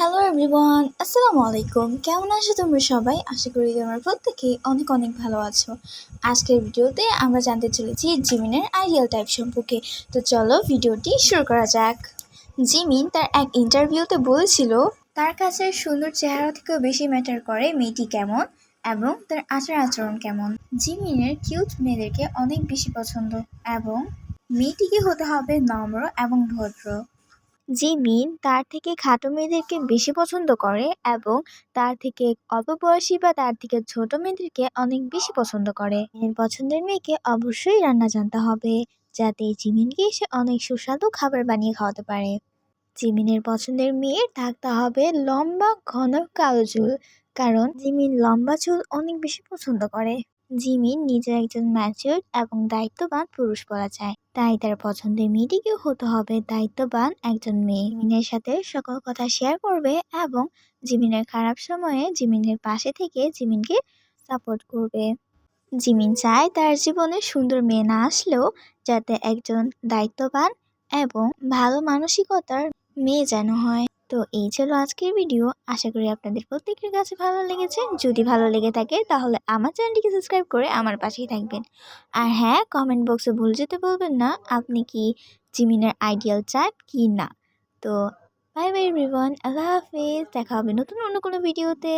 Hello everyone আসসালামু আলাইকুম কেমন আছো তোমরা সবাই? আশা করি তোমরা প্রত্যেকেই অনেক অনেক ভালো আছো। আজকের ভিডিওতে আমরা জানতে চলেছি জিমিনের আইডিয়াল টাইপ সম্পর্কে। তো চলো ভিডিওটি শুরু করা যাক। জিমিন তার এক ইন্টারভিউতে বলেছিল, তার কাছে সুন্দর চেহারা থেকেও বেশি ম্যাটার করে মেয়েটি কেমন এবং তার আচার আচরণ কেমন। জিমিনের কিউট মেয়েদেরকে অনেক বেশি পছন্দ এবং মেয়েটিকে হতে হবে নম্র এবং ভদ্র। জিমিন তার থেকে খাটো মেয়েদেরকে বেশি পছন্দ করে এবং তার থেকে অল্প বয়সী বা তার থেকে ছোট মেয়েদেরকে অনেক বেশি পছন্দ করে। এর পছন্দের মেয়েকে অবশ্যই রান্না জানতে হবে, যাতে জিমিনকে সে অনেক সুস্বাদু খাবার বানিয়ে খাওয়াতে পারে। জিমিনের পছন্দের মেয়ের থাকতে হবে লম্বা, ঘন কালো চুল, কারণ জিমিন লম্বা চুল অনেক বেশি পছন্দ করে। জিমিন নিজে একজন ম্যাচিউর এবং দায়িত্ববান পুরুষ বলা যায়। তাই তার পছন্দের মেয়েটিকেও হতে হবে দায়িত্ববান একজন মেয়ে। জিমিনের সাথে সকল কথা শেয়ার করবে এবং জিমিনের খারাপ সময়ে জিমিনের পাশে থেকে জিমিনকে সাপোর্ট করবে। জিমিন চায় তার জীবনে সুন্দর মেয়ে না আসলেও যাতে একজন দায়িত্ববান এবং ভালো মানসিকতার মেয়ে যেন হয়। তো এই ছিল আজকের ভিডিও আশা করি আপনাদের প্রত্যেকের কাছে ভালো লেগেছে। যদি ভালো লেগে থাকে, তাহলে আমার চ্যানেলটিকে সাবস্ক্রাইব করে আমার পাশেই থাকবেন। আর হ্যাঁ কমেন্ট বক্সে ভুল যেতে বলবেন না, আপনি কি জিমিনের আইডিয়াল চান কি না? তো বাই বাই এভরিওয়ান আল্লাহ হাফিজ, দেখা হবে নতুন অন্য কোনো ভিডিওতে